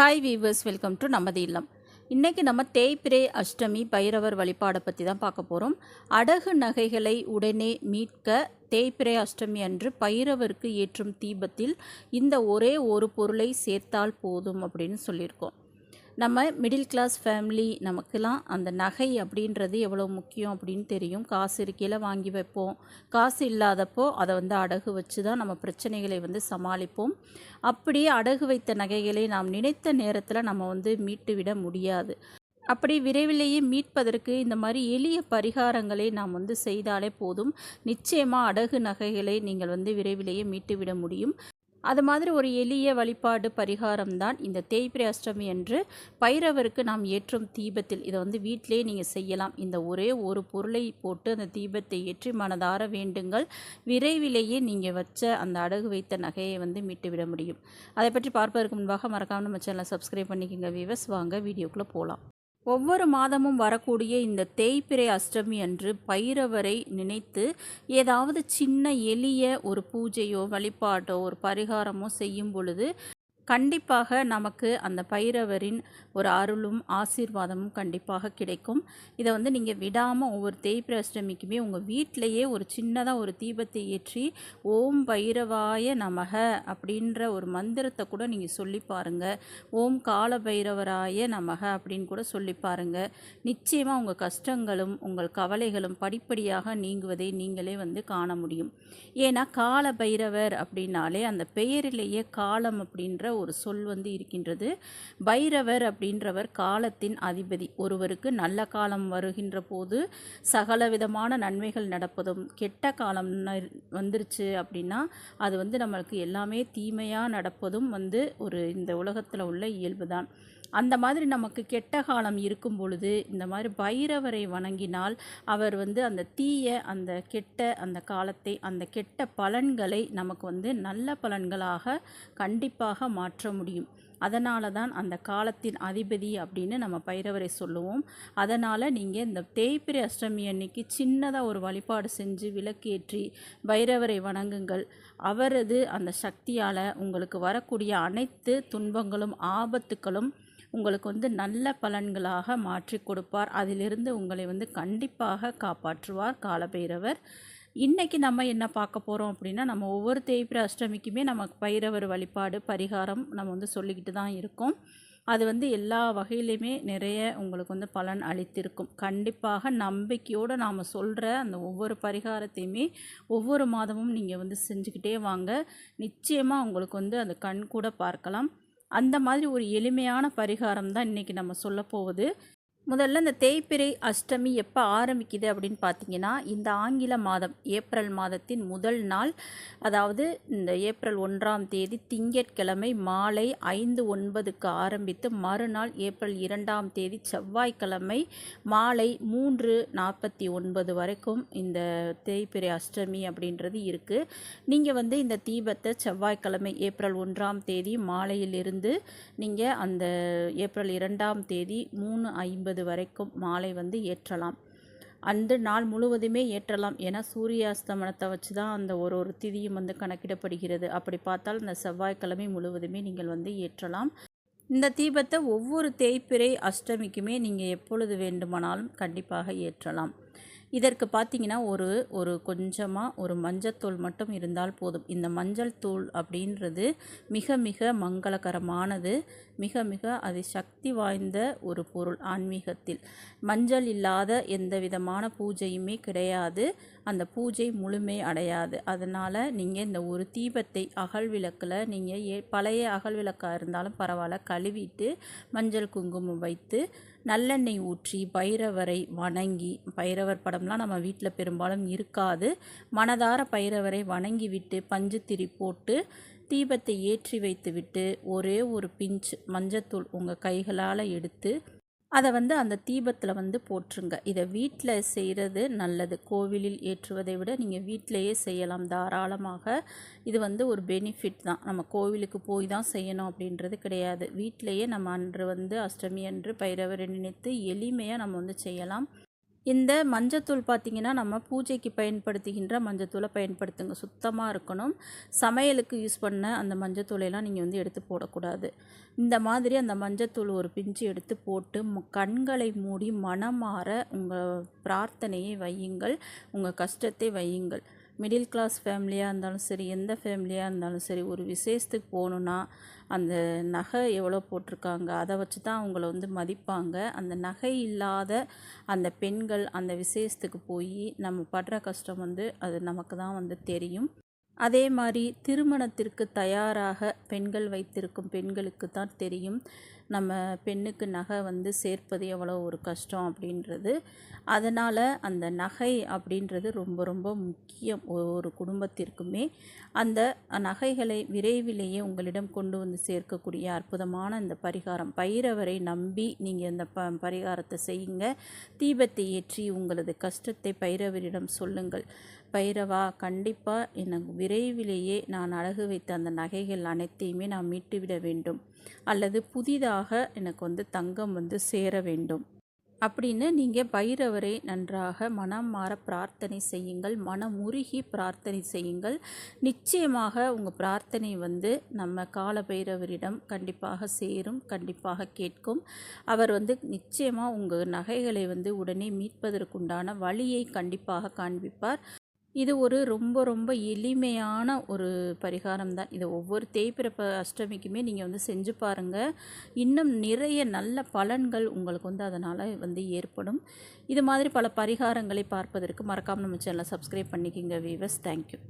Hi viewers welcome to நமது இல்லம் இன்றைக்கி நம்ம தேய்பிரே அஷ்டமி பைரவர் வழிபாடை பற்றி தான் பார்க்க போகிறோம் அடகு நகைகளை உடனே மீட்க தேய்பிரை அஷ்டமி அன்று பைரவருக்கு ஏற்றும் தீபத்தில் இந்த ஒரே ஒரு பொருளை சேர்த்தால் போதும் அப்படின்னு சொல்லியிருக்கோம். நம்ம மிடில் கிளாஸ் ஃபேமிலி நமக்கெல்லாம் அந்த நகை அப்படின்றது எவ்வளோ முக்கியம் அப்படின்னு தெரியும். காசு இருக்கையில் வாங்கி வைப்போம். காசு இல்லாதப்போ அதை வந்து அடகு வச்சு தான் நம்ம பிரச்சனைகளை வந்து சமாளிப்போம். அப்படியே அடகு வைத்த நகைகளை நாம் நினைத்த நேரத்தில் நம்ம வந்து மீட்டு விட முடியாது. அப்படி விரைவிலேயே மீட்பதற்கு இந்த மாதிரி எளிய பரிகாரங்களை நாம் வந்து செய்தாலே போதும். நிச்சயமாக அடகு நகைகளை நீங்கள் வந்து விரைவிலேயே மீட்டு விட முடியும். அது மாதிரி ஒரு எளிய வழிபாடு பரிகாரம் தான் இந்த தேய்பிரை அஷ்டமி என்று பைரவருக்கு நாம் ஏற்றும் தீபத்தில். இதை வந்து வீட்டிலே நீங்கள் செய்யலாம். இந்த ஒரே ஒரு பொருளை போட்டு அந்த தீபத்தை ஏற்றி மனதார வேண்டுங்கள். விரைவிலேயே நீங்கள் வச்ச அந்த அடகு வைத்த நகையை வந்து மீட்டுவிட முடியும். அதை பற்றி பார்ப்பதற்கு முன்பாக மறக்காமல் நம்ம சேனலை சப்ஸ்கிரைப் பண்ணிக்கோங்க. விவஸ் வாங்க வீடியோக்குள்ளே போகலாம் ஒவ்வொரு மாதமும் வரக்கூடிய இந்த தேய்பிறை அஷ்டமி அன்று பைரவரை நினைத்து ஏதாவது சின்ன எளிய ஒரு பூஜையோ வழிபாட்டோ ஒரு பரிகாரமோ செய்யும் பொழுது கண்டிப்பாக நமக்கு அந்த பைரவரின் ஒரு அருளும் ஆசீர்வாதமும் கண்டிப்பாக கிடைக்கும். இதை வந்து நீங்கள் விடாமல் ஒவ்வொரு தேய்பிர அஷ்டமிக்குமே உங்கள் வீட்டிலையே ஒரு சின்னதாக ஒரு தீபத்தை ஏற்றி ஓம் பைரவாய நமக அப்படின்ற ஒரு மந்திரத்தை கூட நீங்கள் சொல்லி பாருங்கள் ஓம் கால பைரவராய நமக அப்படின்னு கூட சொல்லி பாருங்கள் நிச்சயமாக உங்கள் கஷ்டங்களும் உங்கள் கவலைகளும் படிப்படியாக நீங்குவதை நீங்களே வந்து காண முடியும். ஏன்னா கால பைரவர் அப்படின்னாலே அந்த பெயரிலேயே காலம் அப்படின்ற ஒரு சொல் வந்து இருக்கின்றது. பைரவர் அப்படின்றவர் காலத்தின் அதிபதி. ஒருவருக்கு நல்ல காலம் வருகின்ற போது சகல விதமான நன்மைகள் நடப்பதும் கெட்ட காலம் வந்துருச்சு அப்படின்னா அது வந்து நம்மளுக்கு எல்லாமே தீமையாக நடப்பதும் வந்து ஒரு இந்த உலகத்தில் உள்ள இயல்பு தான் அந்த மாதிரி நமக்கு கெட்ட காலம் இருக்கும் பொழுது இந்த மாதிரி பைரவரை வணங்கினால் அவர் வந்து அந்த தீய அந்த கெட்ட அந்த காலத்தை அந்த கெட்ட பலன்களை நமக்கு வந்து நல்ல பலன்களாக கண்டிப்பாக மாற்ற முடியும். அதனால தான் அந்த காலத்தின் அதிபதி அப்படின்னு நம்ம பைரவரை சொல்லுவோம். அதனால் நீங்கள் இந்த தேய்பிரை அஷ்டமி அன்னைக்கு சின்னதாக ஒரு வழிபாடு செஞ்சு விளக்கேற்றி பைரவரை வணங்குங்கள். அவரது அந்த சக்தியால் உங்களுக்கு வரக்கூடிய அனைத்து துன்பங்களும் ஆபத்துக்களும் உங்களுக்கு வந்து நல்ல பலன்களாக மாற்றி கொடுப்பார். அதிலிருந்து உங்களை வந்து கண்டிப்பாக காப்பாற்றுவார் காலபைரவர். இன்றைக்கி நம்ம என்ன பார்க்க போகிறோம் அப்படின்னா நம்ம ஒவ்வொரு தேய்பிர அஷ்டமிக்குமே நமக்கு பைரவர் வழிபாடு பரிகாரம் நம்ம வந்து சொல்லிக்கிட்டு தான் இருக்கோம். அது வந்து எல்லா வகையிலையுமே நிறைய உங்களுக்கு வந்து பலன் அளித்திருக்கும். கண்டிப்பாக நம்பிக்கையோடு நாம் சொல்கிற அந்த ஒவ்வொரு பரிகாரத்தையுமே ஒவ்வொரு மாதமும் நீங்கள் வந்து செஞ்சுக்கிட்டே வாங்க. நிச்சயமாக உங்களுக்கு வந்து அந்த கண் கூட பார்க்கலாம். அந்த மாதிரி ஒரு எளிமையான பரிகாரம் தான் இன்றைக்கி நம்ம சொல்ல போவது முதல்ல இந்த தேய்பிரை அஷ்டமி எப்போ ஆரம்பிக்குது அப்படின்னு பார்த்தீங்கன்னா இந்த ஆங்கில மாதம் ஏப்ரல் மாதத்தின் முதல் நாள் அதாவது இந்த ஏப்ரல் ஒன்றாம் தேதி திங்கட்கிழமை மாலை ஐந்து ஒன்பதுக்கு ஆரம்பித்து மறுநாள் ஏப்ரல் இரண்டாம் தேதி செவ்வாய்க்கிழமை மாலை மூன்று நாற்பத்தி ஒன்பது வரைக்கும் இந்த தேய்பிரை அஷ்டமி அப்படின்றது இருக்குது நீங்கள் வந்து இந்த தீபத்தை செவ்வாய்க்கிழமை ஏப்ரல் ஒன்றாம் தேதி மாலையிலிருந்து நீங்கள் அந்த ஏப்ரல் இரண்டாம் தேதி மூணு ஐம்பது ஐம்பது வரைக்கும் மாலை வந்து ஏற்றலாம். அந்த நாள் முழுவதுமே ஏற்றலாம் ஏன்னா சூரியாஸ்தமனத்தை வச்சு தான் அந்த ஒரு ஒரு திதியும் வந்து கணக்கிடப்படுகிறது. அப்படி பார்த்தால் அந்த செவ்வாய்க்கிழமை முழுவதுமே நீங்கள் வந்து ஏற்றலாம். இந்த தீபத்தை ஒவ்வொரு தேய்பிறை அஷ்டமிக்குமே நீங்கள் எப்பொழுது வேண்டுமானாலும் கண்டிப்பாக ஏற்றலாம். இதற்கு பார்த்தீங்கன்னா ஒரு ஒரு கொஞ்சமாக ஒரு மஞ்சத்தூள் மட்டும் இருந்தால் போதும். இந்த மஞ்சள் தூள் அப்படின்றது மிக மிக மங்களகரமானது. மிக மிக அது சக்தி வாய்ந்த ஒரு பொருள் ஆன்மீகத்தில். மஞ்சள் இல்லாத எந்த விதமான பூஜையுமே கிடையாது. அந்த பூஜை முழுமை அடையாது. அதனால் நீங்கள் இந்த ஒரு தீபத்தை அகல் விளக்கில் நீங்கள் ஏ பழைய அகல் விளக்காக இருந்தாலும் பரவாயில்ல கழுவிட்டு மஞ்சள் குங்குமம் வைத்து நல்லெண்ணெய் ஊற்றி பைரவரை வணங்கி பைரவர் படம்லாம் நம்ம வீட்டில் பெரும்பாலும் இருக்காது. மனதார பைரவரை வணங்கி விட்டு பஞ்சுத்திரி போட்டு தீபத்தை ஏற்றி வைத்துவிட்டு ஒரே ஒரு பிஞ்ச் மஞ்சத்தூள் உங்கள் கைகளால் எடுத்து அதை வந்து அந்த தீபத்தில் வந்து போட்டுருங்க இதை வீட்டில் செய்கிறது நல்லது. கோவிலில் ஏற்றுவதை விட நீங்கள் வீட்டிலையே செய்யலாம் தாராளமாக. இது வந்து ஒரு பெனிஃபிட் தான். நம்ம கோவிலுக்கு போய் தான் செய்யணும் அப்படின்றது கிடையாது. வீட்டிலையே நம்ம அன்று வந்து அஷ்டமி அன்று பைரவரை நினைத்து எளிமையாக நம்ம வந்து செய்யலாம். இந்த மஞ்சத்தூள் பார்த்திங்கன்னா நம்ம பூஜைக்கு பயன்படுத்துகின்ற மஞ்சத்தூளை பயன்படுத்துங்க. சுத்தமாக இருக்கணும். சமையலுக்கு யூஸ் பண்ண அந்த மஞ்சத்தூளையெல்லாம் நீங்கள் வந்து எடுத்து போடக்கூடாது. இந்த மாதிரி அந்த மஞ்சத்தூள் ஒரு பிஞ்சு எடுத்து போட்டு கண்களை மூடி மனமாற உங்கள் பிரார்த்தனையை வையுங்கள். உங்கள் கஷ்டத்தை வையுங்கள். மிடில் கிளாஸ் ஃபேமிலியாக இருந்தாலும் சரி எந்த ஃபேமிலியாக இருந்தாலும் சரி ஒரு விசேஷத்துக்கு போகணுன்னா அந்த நகை எவ்வளோ போட்டிருக்காங்க அதை வச்சு தான் அவங்கள வந்து மதிப்பாங்க. அந்த நகை இல்லாத அந்த பெண்கள் அந்த விசேஷத்துக்கு போய் நம்ம படுற கஷ்டம் வந்து அது நமக்கு தான் வந்து தெரியும். அதே மாதிரி திருமணத்திற்கு தயாராக பெண்கள் வைத்திருக்கும் பெண்களுக்கு தான் தெரியும். நம்ம பெண்ணுக்கு நகை வந்து சேர்ப்பது எவ்வளோ ஒரு கஷ்டம் அப்படின்றது. அதனால் அந்த நகை அப்படின்றது ரொம்ப ரொம்ப முக்கியம் ஒரு குடும்பத்திற்குமே. அந்த நகைகளை விரைவிலேயே உங்களிடம் கொண்டு வந்து சேர்க்கக்கூடிய அற்புதமான இந்த பரிகாரம். பைரவரை நம்பி நீங்கள் இந்த ப பரிகாரத்தை செய்யுங்க. தீபத்தை ஏற்றி உங்களது கஷ்டத்தை பைரவரிடம் சொல்லுங்கள். பைரவா கண்டிப்பாக எனக்கு விரைவிலேயே நான் அழகு வைத்த அந்த நகைகள் அனைத்தையுமே நான் மீட்டுவிட வேண்டும். அல்லது புதிதாக எனக்கு வந்து தங்கம் வந்து சேர வேண்டும். அப்படின்னு நீங்கள் பைரவரை நன்றாக மனம் மாற பிரார்த்தனை செய்யுங்கள். மனம் உருகி பிரார்த்தனை செய்யுங்கள். நிச்சயமாக உங்கள் பிரார்த்தனை வந்து நம்ம கால பைரவரிடம் கண்டிப்பாக சேரும் கண்டிப்பாக கேட்கும். அவர் வந்து நிச்சயமாக உங்கள் நகைகளை வந்து உடனே மீட்பதற்குண்டான வழியை கண்டிப்பாக காண்பிப்பார். இது ஒரு ரொம்ப ரொம்ப எளிமையான ஒரு பரிகாரம் தான். இதை ஒவ்வொரு தேய்பிறப்ப அஷ்டமிக்குமே நீங்கள் வந்து செஞ்சு பாருங்கள் இன்னும் நிறைய நல்ல பலன்கள் உங்களுக்கு வந்து அதனால் வந்து ஏற்படும். இது மாதிரி பல பரிகாரங்களை பார்ப்பதற்கு மறக்காமல் நம்ம சேனலை சப்ஸ்கிரைப் பண்ணிக்கிங்க வீவர்ஸ் தேங்க்யூ